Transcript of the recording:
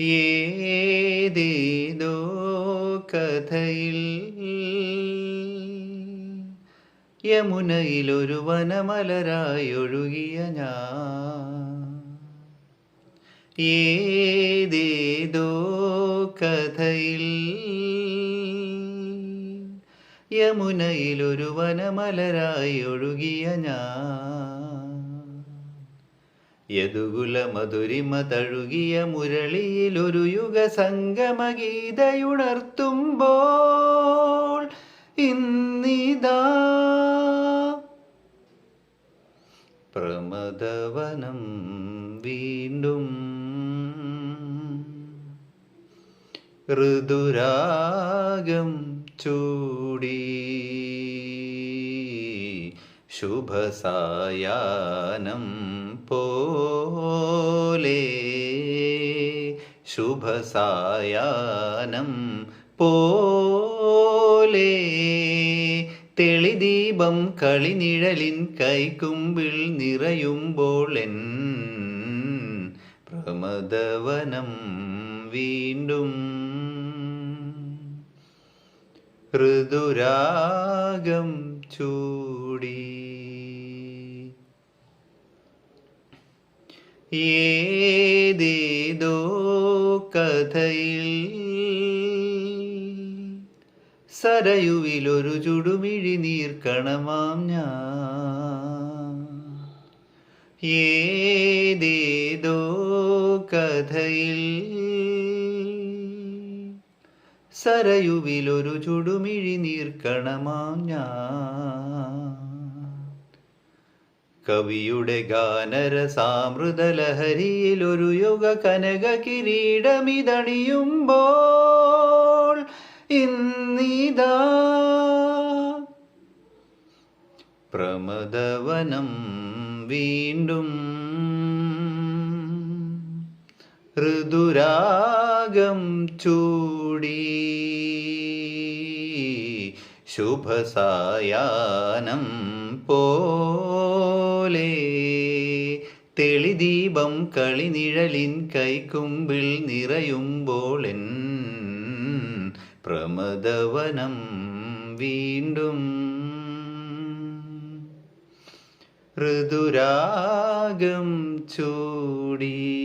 ഏതേതോ കഥയിൽ യമുനയിലൊരു വനമലരായൊഴുകിയ ഞാൻ. ഏതേതോ കഥയിൽ യമുനയിലൊരു വനമലരായി ഒഴുകിയ ഞാൻ. യദുകുല മധുരിമ തഴുകിയ മുരളിയിലൊരു യുഗ സംഗമഗീതയുണർത്തുമ്പോൾ ഇന്നിതാ പ്രമദവനം വീണ്ടും ഋതുരാഗം ചൂടി. ശുഭസായാനം പോലെ. ശുഭസായാനം പോലെ. തെളിദീപം കളിനിഴലിൻ കൈക്കുമ്പിൾ നിറയുമ്പോൾ എൻ പ്രമദവനം വീണ്ടും. ഋതുരാഗം ചൂടി ഏതേതോ കഥയിൽ സരയുവിലൊരു ചുടുമിഴി നീർക്കണമാം ഞാൻ. ഏതേതോ കഥയിൽ സരയുവിലൊരു ചുടുമിഴി നീർക്കണമാം ഞാൻ. കവിയുടെ ഗാനരസാമൃതലഹരിയിൽ ഒരു യുഗ കനക കിരീടമിതണിയുമ്പോൾ ഇന്നിതാ പ്രമദവനം വീണ്ടും ഋതുരാഗം ചൂടി. ശുഭസായാനം പോലെ. തെളിദീപം കളിനിഴലിൻ കൈക്കുമ്പിൽ നിറയുമ്പോൾ പ്രമദവനം വീണ്ടും. ഋതുരാഗം ചൂടി.